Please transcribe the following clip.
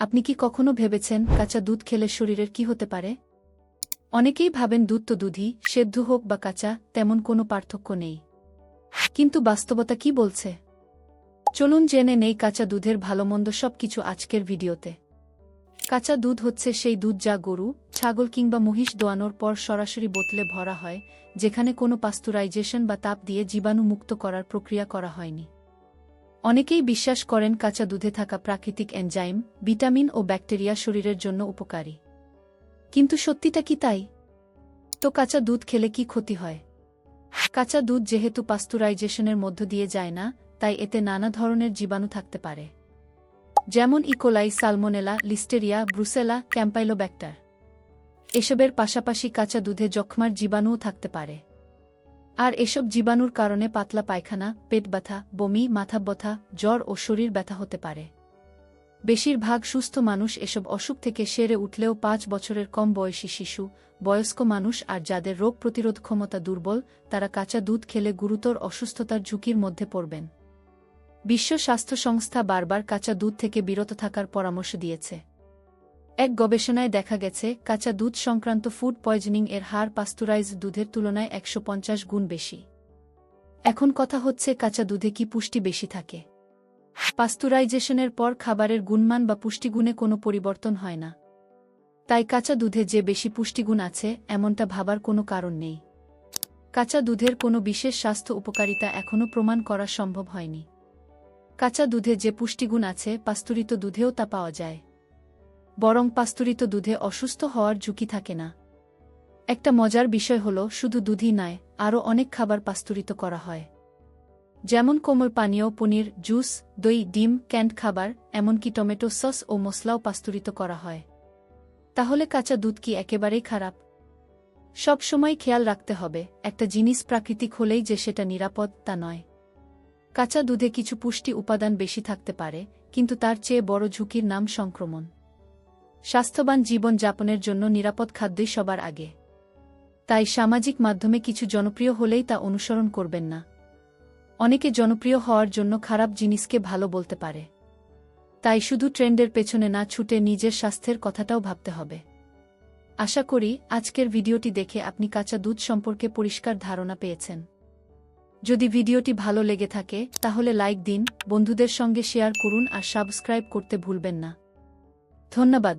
আপনি কি কখনো ভেবেছেন কাঁচা দুধ খেলে শরীরের কি হতে পারে? অনেকেই ভাবেন দুধ তো দুধই, সেদ্ধ হোক বা কাঁচা, তেমন কোনো পার্থক্য নেই। কিন্তু বাস্তবতা কি বলছে? চলুন জেনে নেই কাঁচা দুধের ভালোমন্দ সব কিছু আজকের ভিডিওতে। কাঁচা দুধ হচ্ছে সেই দুধ যা গরু, ছাগল কিংবা মহিষ দোয়ানোর পর সরাসরি বোতলে ভরা হয়, যেখানে কোনো পাস্তুরাইজেশন বা তাপ দিয়ে জীবাণু মুক্ত করার প্রক্রিয়া করা হয়নি। অনেকেই বিশ্বাস করেন কাঁচা দুধে থাকা প্রাকৃতিক এনজাইম, ভিটামিন ও ব্যাকটেরিয়া শরীরের জন্য উপকারী। কিন্তু সত্যিটা কি তাই? তো কাঁচা দুধ খেলে কি ক্ষতি হয়? কাঁচা দুধ যেহেতু পাস্তুরাইজেশনের মধ্য দিয়ে যায় না, তাই এতে নানা ধরনের জীবাণু থাকতে পারে। যেমন E coli salmonella listeria brucella campylobacter এসবের পাশাপাশি কাঁচা দুধে যক্ষ্মার জীবাণুও থাকতে পারে। আর এসব জীবাণুর কারণে পাতলা পায়খানা, পেট ব্যথা, বমি, মাথা ব্যথা, জ্বর ও শরীর ব্যথা হতে পারে। বেশিরভাগ সুস্থ মানুষ এসব অসুখ থেকে সেরে উঠলেও পাঁচ বছরের কম বয়সী শিশু, বয়স্ক মানুষ আর যাদের রোগ প্রতিরোধ ক্ষমতা দুর্বল, তারা কাঁচা দুধ খেলে গুরুতর অসুস্থতার ঝুঁকির মধ্যে পড়বেন। বিশ্ব স্বাস্থ্য সংস্থা বারবার কাঁচা দুধ থেকে বিরত থাকার পরামর্শ দিয়েছে। এক গবেষণায় দেখা গেছে, কাঁচা দুধ সংক্রান্ত ফুড পয়জনিং এর হার পাস্তুরাইজ দুধের তুলনায় একশো পঞ্চাশ গুণ বেশি। এখন কথা হচ্ছে কাঁচা দুধে কি পুষ্টি বেশি থাকে। পাস্তুরাইজেশনের পর খাবারের গুণমান বা পুষ্টিগুণে কোনো পরিবর্তন হয় না। তাই কাঁচা দুধে যে বেশি পুষ্টিগুণ আছে, এমনটা ভাবার কোনো কারণ নেই। কাঁচা দুধের কোনো বিশেষ স্বাস্থ্য উপকারিতা এখনও প্রমাণ করা সম্ভব হয়নি। কাঁচা দুধে যে পুষ্টিগুণ আছে, পাস্তুরিত দুধেও তা পাওয়া যায়। বরং পাস্তুরিত দুধে অসুস্থ হওয়ার ঝুঁকি থাকে না। একটা মজার বিষয় হল, শুধু দুধই নয়, আরও অনেক খাবার পাস্তুরিত করা হয়। যেমন কোমল পানীয়, পনির, জুস, দই, ডিম, ক্যান্ড খাবার, এমনকি টমেটো সস ও মশলাও পাস্তুরিত করা হয়। তাহলে কাঁচা দুধ কি একেবারেই খারাপ? সব সময় খেয়াল রাখতে হবে, একটা জিনিস প্রাকৃতিক হলেই যে সেটা নিরাপদ তা নয়। কাঁচা দুধে কিছু পুষ্টি উপাদান বেশি থাকতে পারে, কিন্তু তার চেয়ে বড় ঝুঁকির নাম সংক্রমণ। স্বাস্থ্যবান জীবন যাপনের জন্য নিরাপদ খাদ্যই সবার আগে। তাই সামাজিক মাধ্যমে কিছু জনপ্রিয় হলেই তা অনুসরণ করবেন না। অনেকে জনপ্রিয় হওয়ার জন্য খারাপ জিনিসকে ভালো বলতে পারে। তাই শুধু ট্রেন্ডের পেছনে না ছুটে নিজের স্বাস্থ্যের কথাটাও ভাবতে হবে। আশা করি আজকের ভিডিওটি দেখে আপনি কাঁচা দুধ সম্পর্কে পরিষ্কার ধারণা পেয়েছেন। যদি ভিডিওটি ভালো লেগে থাকে, তাহলে লাইক দিন, বন্ধুদের সঙ্গে শেয়ার করুন আর সাবস্ক্রাইব করতে ভুলবেন না। ধন্যবাদ।